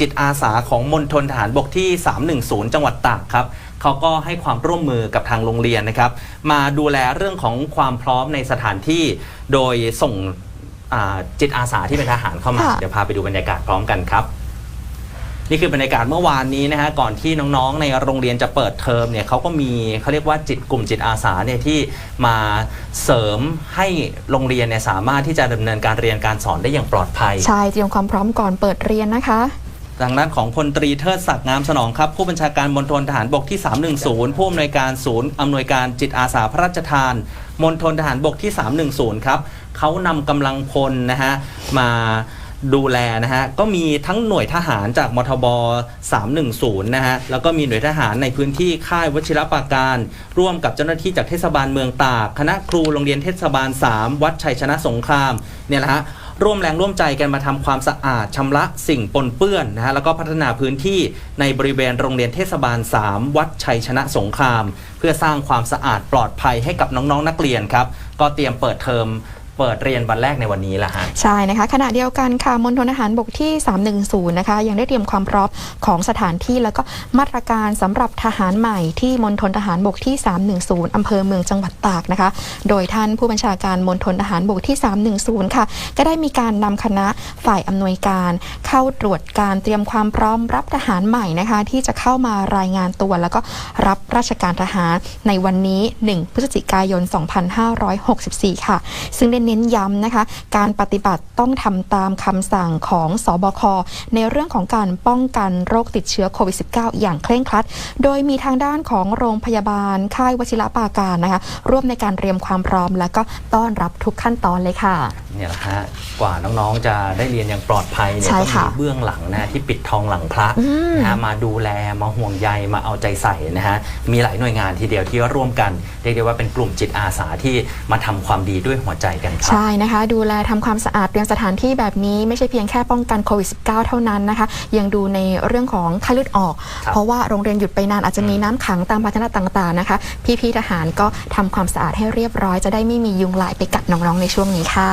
จิตอาสาของมณฑลทหารบกที่ 310 จังหวัดตากครับเขาก็ให้ความร่วมมือกับทางโรงเรียนนะครับ มาดูแลเรื่องของความพร้อมในสถานที่ โดยส่งอ่าจิตอาสาที่เป็นทหารเข้ามาค่ะเดี๋ยวพาไปดูบรรยากาศพร้อมกันครับนี่คือบรรยากาศเมื่อวานนี้นะฮะก่อนที่น้องๆ ในโรงเรียนจะเปิดเทอมเนี่ยเขาก็มีเขาเรียกว่าจิตกลุ่มจิตอาสาเนี่ยที่มาเสริมให้โรงเรียนเนี่ยสามารถที่จะดำเนินการเรียนการสอนได้อย่างปลอดภัย ใช่เตรียมความพร้อมก่อนเปิดเรียนนะคะ ดังนั้นของพลตรีเทิดศักดิ์งามสนองครับ ผู้บัญชาการมณฑลทหารบกที่ 310 ผู้อำนวยการศูนย์อำนวยการจิตอาสาพระราชทานมณฑลทหารบกที่ 310 ครับเขานำกำลังพลนะฮะมาดูแลนะฮะ ก็มีทั้งหน่วยทหารจากมทบ 310 นะฮะ แล้วก็มีหน่วยทหารในพื้นที่ค่ายวชิรปาการ ร่วมกับเจ้าหน้าที่จากเทศบาลเมืองตาก คณะครูโรงเรียนเทศบาล 3 วัดชัยชนะสงคราม เนี่ยแหละฮะ ร่วมแรงร่วมใจกันมาทำความสะอาดชำระสิ่งปนเปื้อนนะฮะแล้วก็พัฒนาพื้นที่ในบริเวณโรงเรียนเทศบาล 3 วัดชัยชนะสงคราม เพื่อสร้างความสะอาดปลอดภัยให้กับน้องๆนักเรียนครับ ก็เตรียมเปิดเทอม เปิดเรียนวันแรกในวันนี้แหละฮะใช่นะคะ ขณะเดียวกันค่ะมณฑลทหารบกที่ 310 นะคะ ยังได้เตรียมความพร้อมของสถานที่แล้วก็มาตรการสำหรับทหารใหม่ที่มณฑลทหารบกที่ 310อำเภอเมืองจังหวัดตากนะคะ โดยท่านผู้บัญชาการมณฑลทหารบกที่ 310 ค่ะ ก็ได้มีการนำคณะฝ่ายอำนวยการเข้าตรวจการเตรียมความพร้อมรับทหารใหม่นะคะ ที่จะเข้ามารายงานตัวแล้วก็รับราชการทหารในวันนี้ 1 พฤศจิกายน 2564 ค่ะ ซึ่งได้น้นย้ำนะคะ การปฏิบัติต้องทำตามคำสั่งของสอบค ในเรื่องของการป้องกันโรคติดเชื้อโควิด -19 อย่างเคร่งครัด โดยมีทางด้านของโรงพยาบาลค่ายวชิระปาการนะคะ ร่วมในการเตรียมความพร้อม และก็ต้อนรับทุกขั้นตอนเลยค่ะเนี่ยแหละฮะกว่าน้องๆจะได้เรียนอย่างปลอดภัยเนี่ยใช่ก็ค่ะมีเบื้องหลังนะที่ปิดทองหลังพระอืม นะฮะมาดูแลมาห่วงใยมาเอาใจใส่นะฮะมีหลายหน่วยงานทีเดียวที่ร่วมกันเรียกได้ว่าเป็นกลุ่มจิตอาสาที่มาทำความดีด้วยหัวใจกันครับ ใช่นะคะ ดูแลทำความสะอาดเตรียมสถานที่แบบนี้ไม่ใช่เพียงแค่ป้องกันโควิด -19 เท่านั้นนะคะ ยังดูในเรื่องของไข้เลือดออก ครับเพราะว่าโรงเรียนหยุดไปนานอาจจะมีน้ำขังตามภาชนะต่างๆนะคะ พี่ๆทหารก็ทำความสะอาดให้เรียบร้อยจะได้ไม่มียุงลายไปกัดน้องๆในช่วงนี้ค่ะ